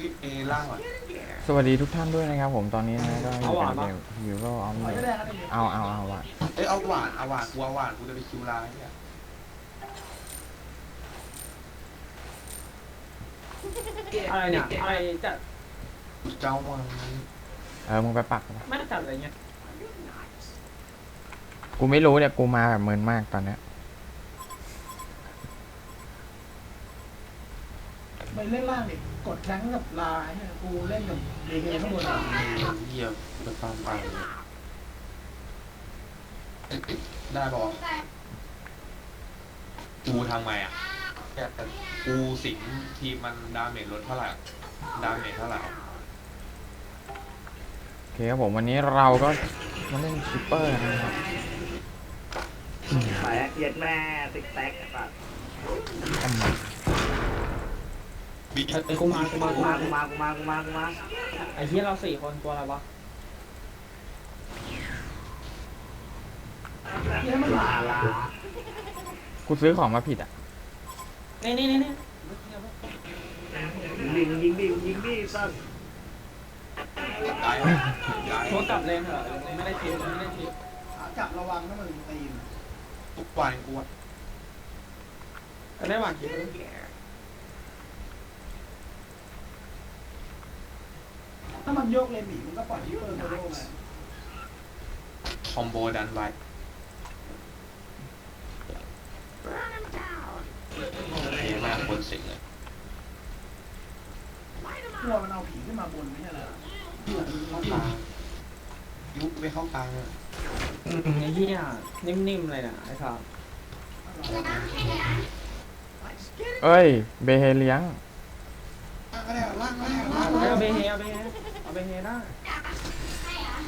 พี่เอล่างก่อน สวัสดีทุกท่านด้วยนะครับ ผมตอนนี้นะก็อยู่ในเกมฮิวโร่ออมไม่เลได้ก็ได้เอาเอาเอาว่ะเอ้ยเอาหวานเอาหวานกูเอาหวานกูจะไปคิวไลน์เนี่ยอะไรเนี่ยอะไรจะเจ้าวังเออมึงไปปักนะไม่จัดอะไรเงี้ยกูไม่รู้เนี่ยกูมาแบบเมินมากตอนเนี้ยไปเล่นล่างดิ กดแทงกับลายเนี่ยกูเล่นกับเดเฮข้างบนเหี้ยจะฟังไปได้บอกกูทำไงอะแต่กูสิงทีมมันดาเมจลดเท่าไหร่ ดาเมจเท่าไหร่ โอเคครับผมวันนี้เราก็มาเล่นคิปเปอร์นะครับแตกเย็ดแม่ติ๊กแตกสัตว์อืม บีไอ้กูมากูมากูกูมากูมากูมากูมากูมาไอ้เฮียเราสี่คนตัวอะไรวะเนี่ยมันลาลากูซื้อของมาผิดอะ นี่นี่นี่นี่ยิงดิยิงดิยิงดิสัตว์ได้ได้โทรกลับเลนเถอะไม่ได้คิวไม่ได้คิวขากลับระวังนะมึงตีนทุกวันกูอะได้หวานคิว ถ้ามันโยกเลนหนีมึงก็ปล่อยที่เปิดโซโล่มาคอมโบดันไว้เอ้ยแม่งคนสิงเลยกลัวมันเอาผีขึ้นมาบนไม่ใช่เหรอเข้ากลางยุบไม่เข้ากลางเลยไอ้เฮียนิ่มๆเลยนะไอ้ครับเอ้ย เบเฮเลี้ยง ล่างก็ได้ล่างก็ได้ล่างก็เอาได้เบเฮเอาเบ เฮเอาเบเฮได้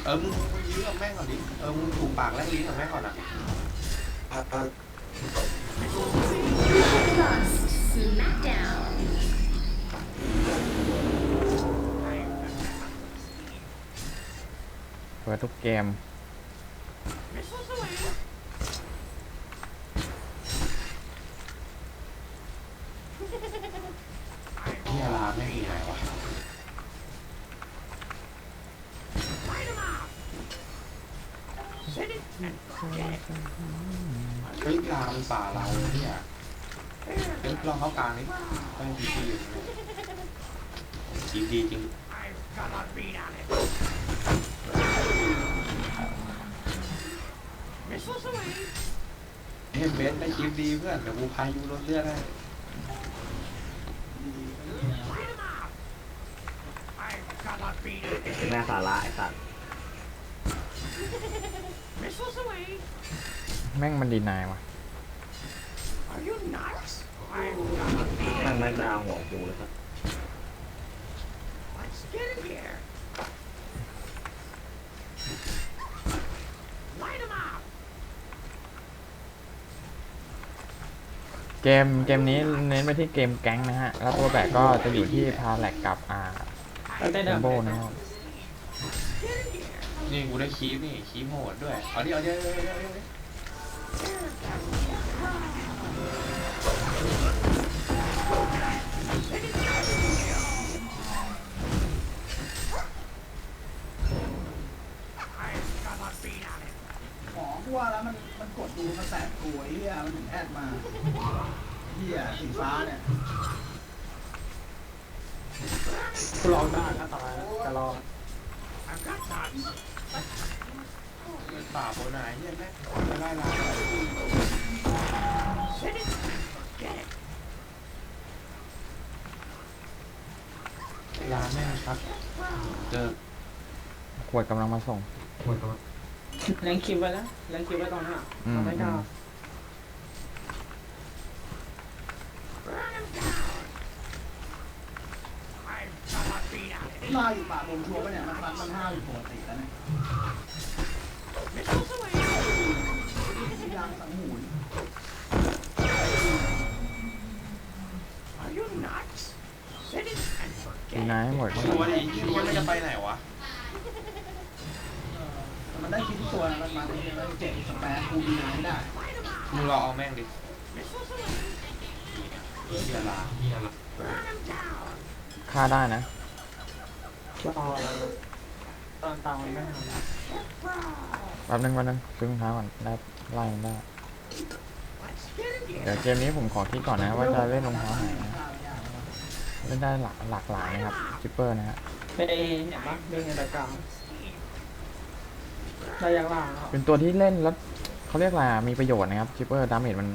เออมึงมึงยื้อกับแม่งก่อนดิเออมึงถูกปากแลกลิ้นกับแม่งก่อนอะเปิดทุกเกม ที่ลาแม่งอยู่ไหนวะ เฮ้ยลามันป่าเราเนี่ยเฮ้ย ลองเข้ากลางนี่ต้องดีดีอยู่เนี่ยดีดีจริงเฮ้ยเบสได้คลิปดีเพื่อนเดี๋ยวกูพายุลดเลือดให้แม่สาระไอ้สัตว์แม่งมันดีนายว่ะ แม่งแม่งดาวหัวกูเลยครับเกมเกมนี้เน้นไปที่เกมแก๊งนะฮะ แล้วตัวแบกก็จะอยู่ที่พาแลกกับอ่าได้เทเดิมมโบนะครับนี่กูได้คลิปนี่คลิปโหดด้วย เอาดิเอาดิเอาดิเอาดิเอาดิ หมอกูว่าแล้วมันมันกดดูมันแสบตัวไอ้เหี้ยมันถึงแอดมาเหี้ยสีฟ้าเนี่ยกูลองได้ก็ตายแล้วแต่รอป่าโบนายเนี่ยแม่จะไล่ลาลาแม่ครับเจอขวดกำลังมาส่งแรง คิวไว้แล้วแรงคิวไว้ตอนนี้อืมทำไม่ได้ลายอยู่ป่าบนชัวร์ปะเนี่ยมันมันมันห้าวอยู่ปกติแล้วเนี่ยยางสังหูน ดีนายให้หมด ตัวดิที่มันจะไปไหนวะ แต่มันได้คิดทุกตัวนะมันมาตรงนี้แล้วเจ็บสแปรกูดีนายไม่ได้ มึงรอเอาแม่งดิเฮียลาเฮียลาฆ่าได้นะเรอแล้วนะตอนตามมันไม่ทันแป๊บนึงแป๊บนึงซื้อรองเท้าก่อนได้ไล่มันได้เดี๋ยวเกมนี้ผมขอคิดก่อนนะว่าจะเล่นรองเท้าไหนนะเล่นได้หลากหลากหลายนะครับจิปเปอร์นะฮะเฮ้ยเห็นปะเรื่องเงินตะกรรมระยะล่างครับเป็นตัวที่เล่นแล้วเขาเรียกอะไรอะมีประโยชน์นะครับจิปเปอร์ดาเมจมัน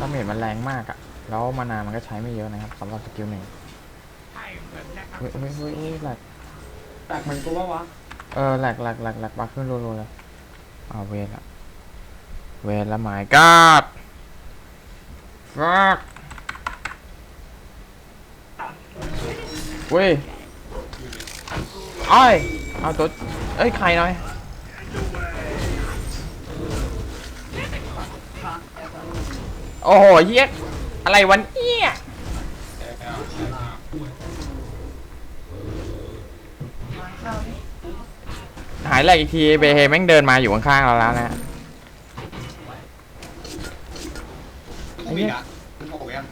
ดาเมจมันแรงมากอะ แล้วมานามันก็ใช้ไม่เยอะนะครับสำหรับสกิลหนึ่งเฮ้ยเฮ้ยเฮ้ยเฮ้ยแหลกแตกเหมือนกูว่าวะ เออแหลกแหลกแหลกแหลกบักขึ้นรัวๆเลยอ้าวเวรละเวรละหมายกาดฟักเว้ยไอ้ยเอาตัวเอ้ยใครหน่อยโอ้โหเฮีย อะไรวันเนี้ยแก้วแก้วมาข้าวนี่หายแหลกอีกทีเบเฮแม่งเดินมาอยู่ข้างๆเราแล้วนะโควิดอะคุณโควิดอะ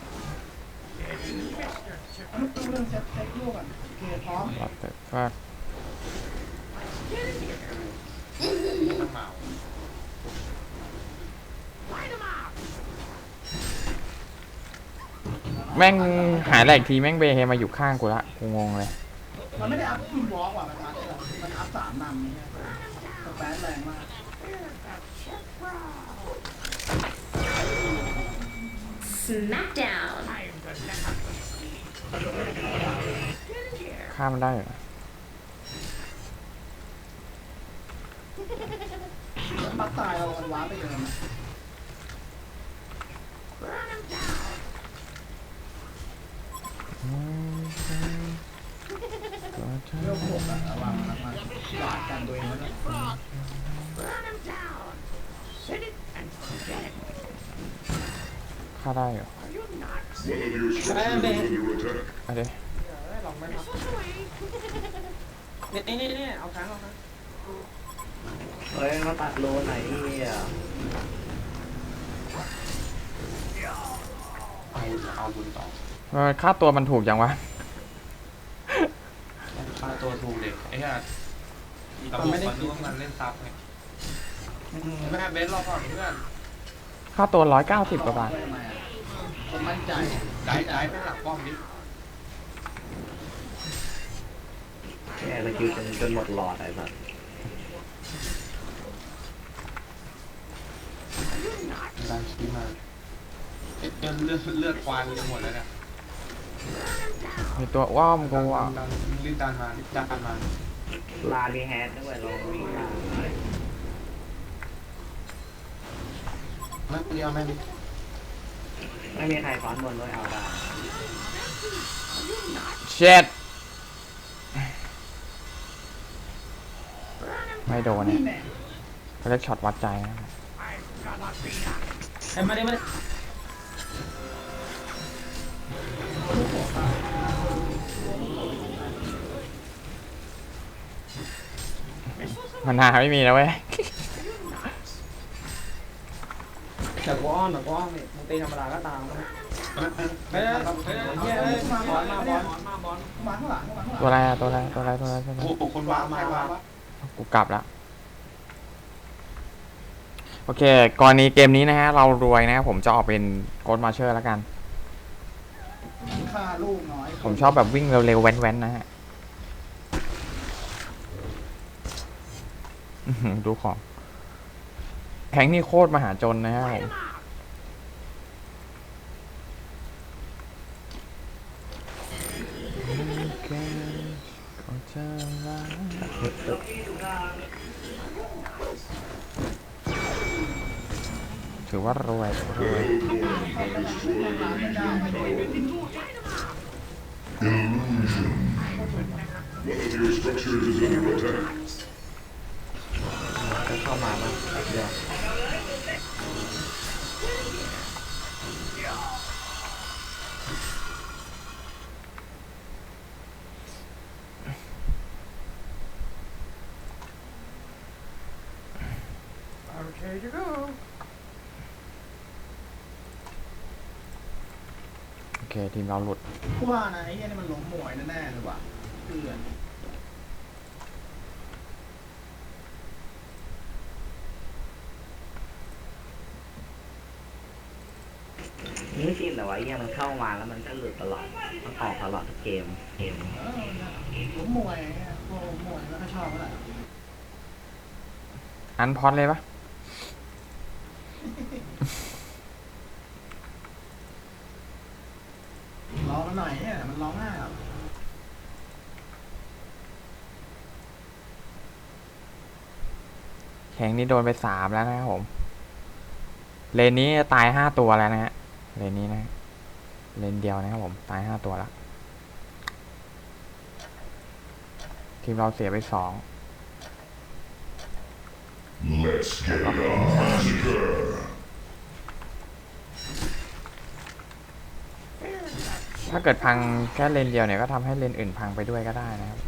ดูเรื่องเซ็ตเซ็ตลูกก่อนโอเคพร้อม What the fuck มันเมา แม่งหายแหลกทีแม่งเบเฮมาอยู่ข้างกูละกูงงเลย มันไม่ได้อัพคุณวอล์กว่ะมันอัพอะไรมันอัพสามนำเนี่ยสแปซแรงมาก Smackdown. ข้ามมันได้เหรอปักตายเรามันว้าร์ปไปเดิน เรื่องหกอะระวังนะมันหลาดกันตัวเองแล้วเนี่ยฆ่าได้เหรอเฮ้ยเบนเอาดิเฮ้ยลองไปครับนี่นี่นี่เอาค้างเอาค้างเฮ้ยมาตัดโลไหนเนี่ยเอาเอาบุญต่อ เออค่าตัวมันถูกยังวะ ค่าตัวถูกเด็กไอ้เหี้ยแต่ผมมันนึกว่ามันเล่นซับไงแม่เบสรอก่อนเพื่อนค่าตัวร้อยเก้าสิบกว่าบาททำไมอะผมมั่นใจได้ได้ไปหลักป้อมดิแค่สกิลจนจนหมดหลอดไอ้สัสดันชี้มาเอ๊ะเลือดเลือดควายจะหมดแล้วเนี่ย มีตัวว้อมกูอะดันรีบดันมารีบดันมาลาดีแฮดด้วยลองวิ่งมาแม่เดียวแม่ดิไม่มีใครฟ้อนบนด้วยเอาได้เช็ดไม่โดนเนี่ยเขาเรียกช็อตวัดใจนะเฮ้มาดิมาดิ มันนาไม่มีแล้วเว้ยเดี๋ยวกูอ้อนเดี๋ยวกูอ้อนนี่มึงตีธรรมดาก็ตามนะเฮ้ยเฮ้ยเฮ้ยเฮ้ยเฮ้ยบอลมาบอลมาบอลมาข้างหลังข้างหลังข้างหลังตัวอะไรอะตัวอะไรตัวอะไรตัวอะไรตัวอะไรโอ้โหคนว้ามาว้ากูกลับละโอเคกรณีเกมนี้นะฮะ เรารวยนะผมจะออกเป็นโกดมาเชอร์แล้วกันฆ่าลูกน้อย ผมชอบแบบวิ่งเร็วๆแว้นๆนะฮะ อื้อหือดูของแทงนี่โคตรมหาจนนะฮะผมถือว่ารวยรวย เข้ามาบ้างเดี๋ยวโอเค ทีมเราหลุดกูว่านะไอ้เหี้ยนี่มันล้มมวยแน่ๆเลยว่ะเตือน ไม่ชินเหรอวะไอ้เหี้ยมันเข้ามาแล้วมันก็หลุดตลอดมันออกตลอดทุกเกมเกมเออนะผมมวยเนี่ยพวกผมมวยแล้วก็ชอบเท่าไหร่อันพอดเลยปะรอมันหน่อยเนี่ยมันร้องไห้ครับแข่งนี้โดนไปสามแล้วนะครับผม เลนนี้ตายห้าตัวแล้วนะฮะ เลนนี้นะ เลนเดียวนะครับผม ตายห้าตัวแล้วทีมเราเสียไปสอง Let's get it on together. ถ้าเกิดพังแค่เลนเดียวเนี่ยก็ทำให้เลนอื่นพังไปด้วยก็ได้นะครับ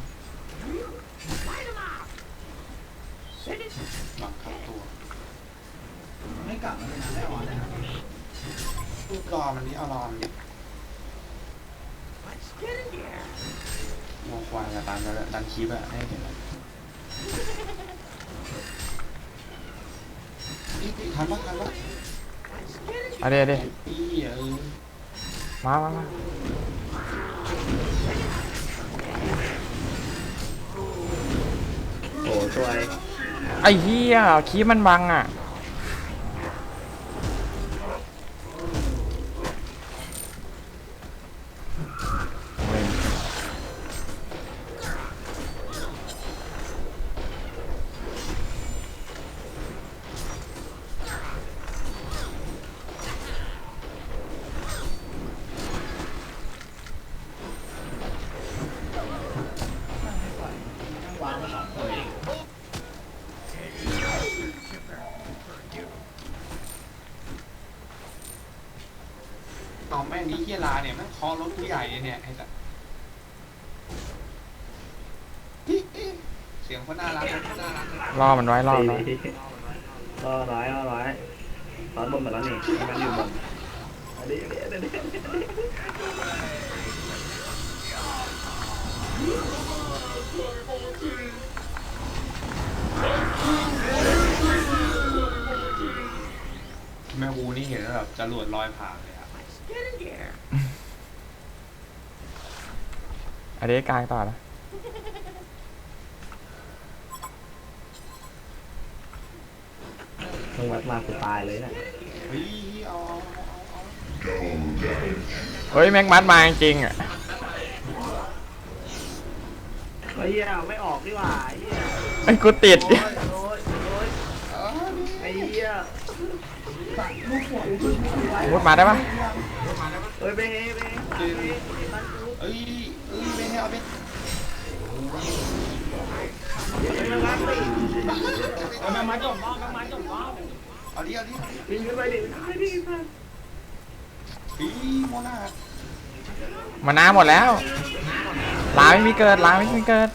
บังคับตัวไม่กลับมาเลยนะได้อ่อนนะครับ รอมันนี้เอารอมันนี้วัวควายกับตามแล้วดันคลิปอะให้เห็นอะนี่ทันปะทันปะเอาเดี๋ยวเดี๋ยวอีเออมามามาโอ้ช่วยไอ้เหี้ยคีบมันบังอะ ตอมแม่งนี้เฮียลาเนี่ยแม่งคอรถผู้ใหญ่เนี่ยไอ้สัสอิ๊ะอิ๊ะเสียงคนน่ารักคนน่ารักล่อมันไว้ล่อมันไว้รอร้อยรอร้อยตอนบนหมดแล้วนี่มันอยู่บนอันนี้อันนี้อันนี้แม่วูนี่เห็นแล้วแบบจรวดลอยผ่านเลย อะอันนี้กลางต่อนะมึงวัดมากูตายเลยน่ะเฮ้ยเอาเอาเอาเอา Go down. เฮ้ยแม็กมัดมาจริงๆอะไอ้เหี้ยไม่ออกดีกว่าไอ้เหี้ยไอ้ยกูติด โอ้ยโอ้ยโอ้ยไอ้เหี้ยลูกหัวลูกหัวไว้พูดมาได้ปะเฮ้ยไปเฮ้ไปเฮ้เอ้ยเอ้ยไม่ให้ เอาไปไม่รักไปเอาแมงไม้จบบ้างแมงไม้จบบ้างเอาดิเอาดิปีนขึ้นไปดิขึ้นไปดิเฮ้ยโมนามานาหมดแล้วลาไม่มีเกิดลาไม่มีเกิด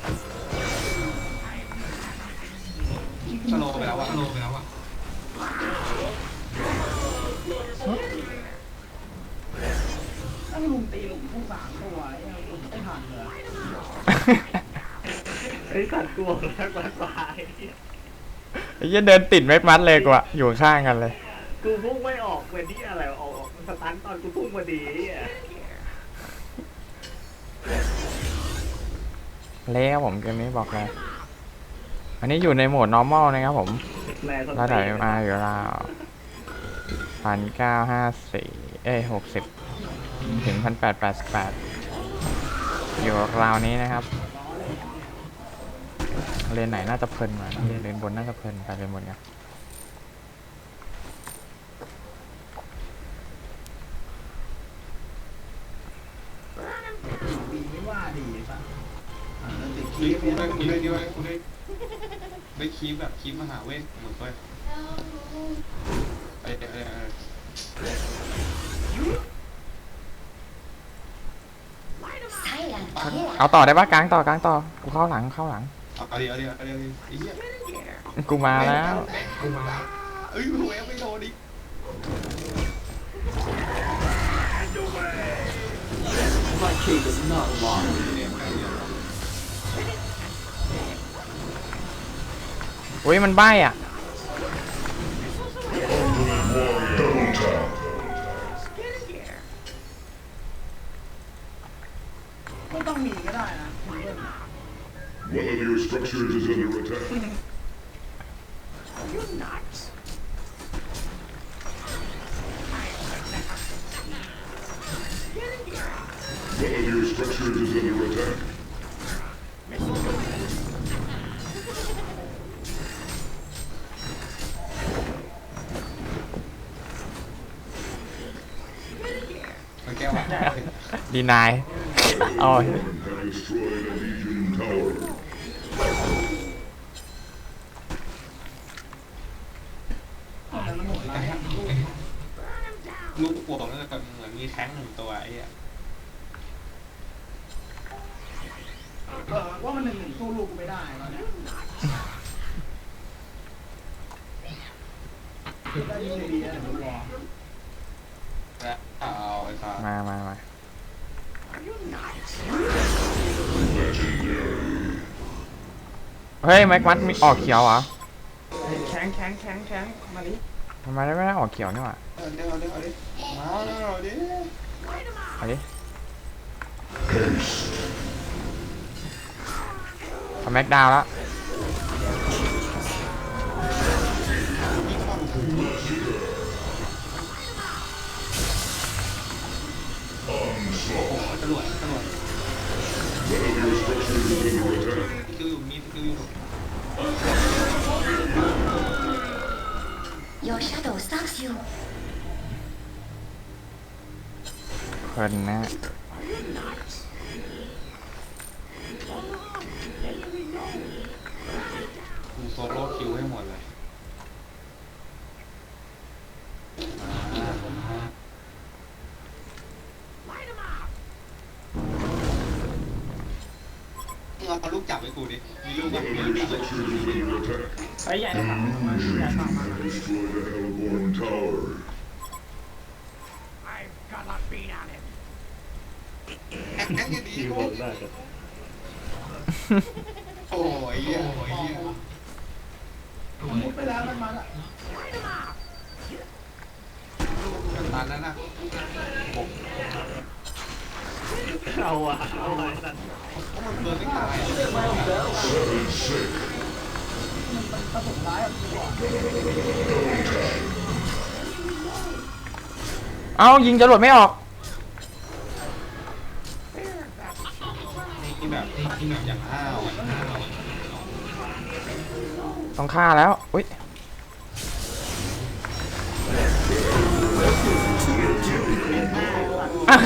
กลัวแล้วกว่าตายไอ้เหี้ยเดินติดแม็กมัดเลยกว่าอยู่ข้างกันเลย กูพุ่งไม่ออกเว้นที่อะไรออกสตันตอนกูพุ่งมาดีอะเละครับผมเกมนี้บอกเลยอันนี้อยู่ในโหมด normal นะครับผมแม่สระดับมาอยู่ราวพันเก้าห้าสี่เอ้ยหกสิบถึงพันแปดแปดสิบแปดอยู่ราวนี้นะครับ เลนไหนน่าจะเพลินกว่านะเลนบนน่าจะเพลินไปเลนบนกันดีไม่ว่าดีป่ะอ่าแล้วติดคีเฮ้ยย์กูเนี่ยได้กูได้ดีไว้กูได้ได้คีบแบบคีบมหาเวทเหมือนเคยเอ้ยเอ้ยเอ้ยเอ้ย Silent เอาต่อได้ปะกลางต่อกลางต่อกูเข้าหลังเข้าหลัง กูมาแล้วกูมาเอ้ยแวไม่โดนดิโอ้ยมันใบอะ ดีนายเอา Have destroyed a Legion tower. แต่มันหมดแล้วลูกปวดนั่นก็เหมือนมีแท้งหนึ่งตัวไอ้เหี้ยเออว่ามันหนึ่งหนึ่งสู้ลูกกูไม่ได้ตอนเนี้ยได้ยินดีๆนะ มามามาเฮ้ยแม็กมัดมีออกเขียวเหรอแข็งแข็งแข็งแข็งมาลิทำไมได้ไม่ได้ออกเขียวนี่หว่าเอาเดี๋ยวเอาเดี๋ยวเอาดิมาเดี๋ยวเอาดิเอาดิเอาแม็กดาวน์แล้ว is under attack. คิวอยู่มีคิวอยู่ Your shadow stalks you. เพลินนะกูโซโล่ ไอ้ใหญ่ในฝั่งมันใหญ่ฝั่งมัน Have destroyed a Hellborn tower. แอ๊กแอ๊กอย่างดีที่โโหดได้แต่อ้ยเหี้ยโอ้ยเหี้ยมุดไปแล้วมันมาละตอนนั้นน่ะเอาอะเอาไอ้สัตว์เพราะมันเบิร์นไม่ตาย Seven sick. เอายิงจรวดไม่ออกนี่แบบนี่แบบอย่างห้าวอะห้าวอะต้องฆ่าแล้ว อุ้ย อะ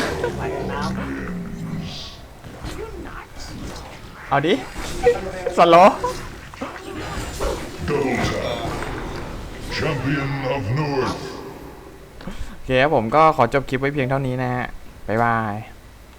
เอาดิสโลว์ Champion of North. โอเคครับผมก็ขอจบคลิปไว้เพียงเท่านี้นะฮะ บ๊ายบาย